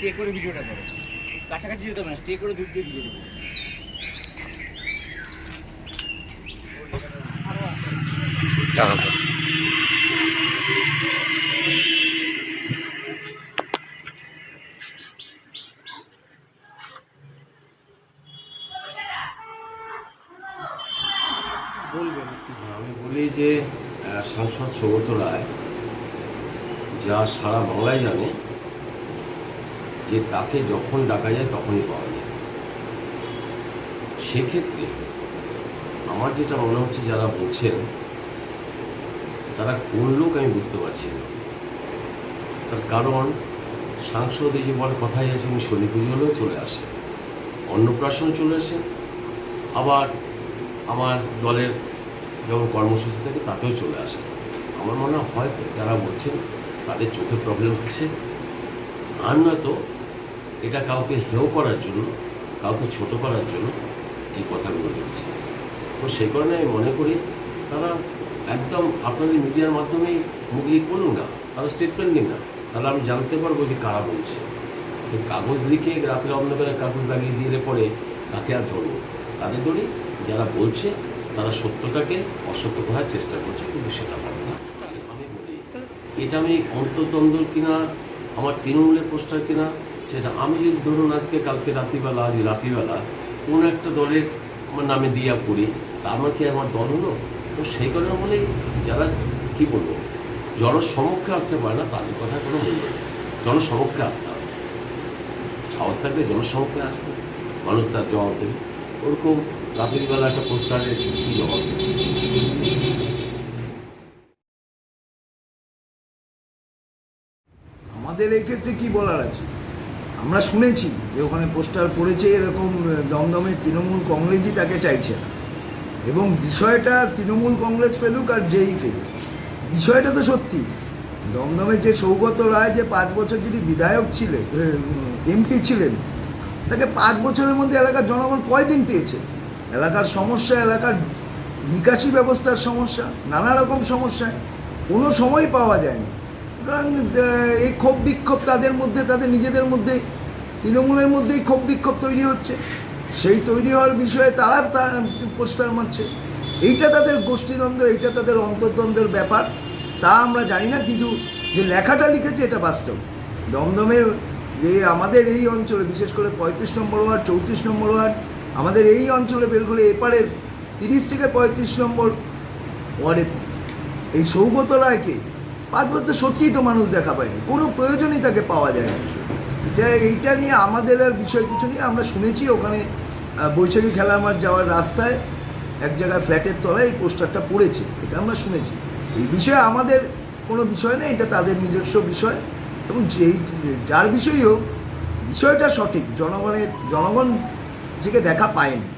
Stay করে ভিডিওটা করো। কাছাকাছি যেতে হবে না স্টে করে দূর দিয়ে ভিডিওটা করো। আমি বলি যে সাংসদ সৌগত রায় যা সারা বাংলায় জানে যে তাকে যখন ডাকা যায়, তখনই পাওয়া যায়। সেক্ষেত্রে আমার যেটা মনে হচ্ছে, যারা বলছেন তারা কোন লোক আমি বুঝতে পারছি না। তার কারণ, সাংসদ এই যে বল কথাই আছে, উনি শনি পুজো হলেও চলে আসে অন্নপ্রাশন চলে আসেন। আবার আমার দলের যখন কর্মসূচি থাকে, তাতেও চলে আসে আমার মনে হয়, যারা বলছেন তাদের চোখে প্রবলেম হচ্ছে। আর নয়তো এটা কাউকে হেয় করার জন্য, কাউকে ছোট করার জন্য এই কথাগুলো বলছে। তো সেই কারণে আমি মনে করি তারা একদম আপনাদের মিডিয়ার মাধ্যমেই মুখ মুগলি করুন না, তারা স্টেটমেন্ট নিন না। তাহলে আমি জানতে পারব যে কারা বলছে। কাগজ লিখে রাতের অন্ধকারে কাগজ লাগিয়ে দিয়ে পরে তাকে আর ধরবো? তাদের ধরি যারা বলছে, তারা সত্যটাকে অসত্য করার চেষ্টা করছে, কিন্তু সেটা পারে না। আমি বলি এটা আমি অন্তর্দ্বন্দ্ব কিনা, আমার তৃণমূলের পোস্টার কিনা সেটা আমি যদি ধরুন আজকে কালকে রাত্রিবেলা, আজ রাত্রিবেলা কোনো একটা দলের আমার নামে দিয়া পড়ি, তা আমার কি আমার দল হলো? তো সেই কারণে বলেই যারা কি বলব, জনসমক্ষে আসতে পারে না, তাদের কথা কোনো মূল্য নেই। জনসমক্ষে আসতে হবে। সাহস থাকলে জনসমক্ষে আসবে। মানুষ তার জবাব দেবে। ওরকম রাতের বেলা একটা পোস্টারের কি জবাব আমাদের এক্ষেত্রে ক্ষেত্রে কি বলার আছে? আমরা শুনেছি যে ওখানে পোস্টার পড়েছে এরকম দমদমে তৃণমূল কংগ্রেসই তাকে চাইছে না। এবং বিষয়টা তৃণমূল কংগ্রেস ফেলুক আর যেই ফেলুক। বিষয়টা তো সত্যি। দমদমে যে সৌগত রায় যে পাঁচ বছর যদি বিধায়ক ছিলেন এমপি ছিলেন, তাকে পাঁচ বছরের মধ্যে এলাকার জনগণ কয়দিন পেয়েছে? এলাকার সমস্যা, এলাকার নিকাশি ব্যবস্থার সমস্যা, নানা রকম সমস্যা কোনো সময় পাওয়া যায়নি। সুতরাং এই ক্ষোভ বিক্ষোভ তাদের মধ্যে, তাদের নিজেদের মধ্যে, তৃণমূলের মধ্যেই ক্ষোভ বিক্ষোভ তৈরি হচ্ছে। সেই তৈরি হওয়ার বিষয়ে তারা পোস্টার মারছে। এইটা তাদের গোষ্ঠীদ্বন্দ্ব, এইটা তাদের অন্তর্দ্বন্দ্বের ব্যাপার। তা আমরা জানি না, কিন্তু যে লেখাটা লিখেছে, এটা বাস্তব। দমদমের যে আমাদের এই অঞ্চলে, বিশেষ করে পঁয়ত্রিশ নম্বর ওয়ার্ড, চৌত্রিশ নম্বর ওয়ার্ড, আমাদের এই অঞ্চলে বেলঘরে এপারের তিরিশ থেকে পঁয়ত্রিশ নম্বর ওয়ার্ডে এই সৌগত রায়কে পাঁচ বছর সত্যিই তো মানুষ দেখা পায়নি। কোনো প্রয়োজনই তাকে পাওয়া যায় না এটা, এইটা নিয়ে আমাদের আর বিষয় কিছু নিয়ে আমরা শুনেছি ওখানে বৈশাখী খেলা মাঠ যাওয়ার রাস্তায় এক জায়গায় ফ্ল্যাটের তলায় এই পোস্টারটা পড়েছে। এটা আমরা শুনেছি। এই বিষয়ে আমাদের কোনো বিষয় নেই। এটা তাদের নিজস্ব বিষয়। এবং যেই, যার বিষয়ই হোক, বিষয়টা সঠিক। জনগণের, জনগণ থেকে দেখা পায়নি।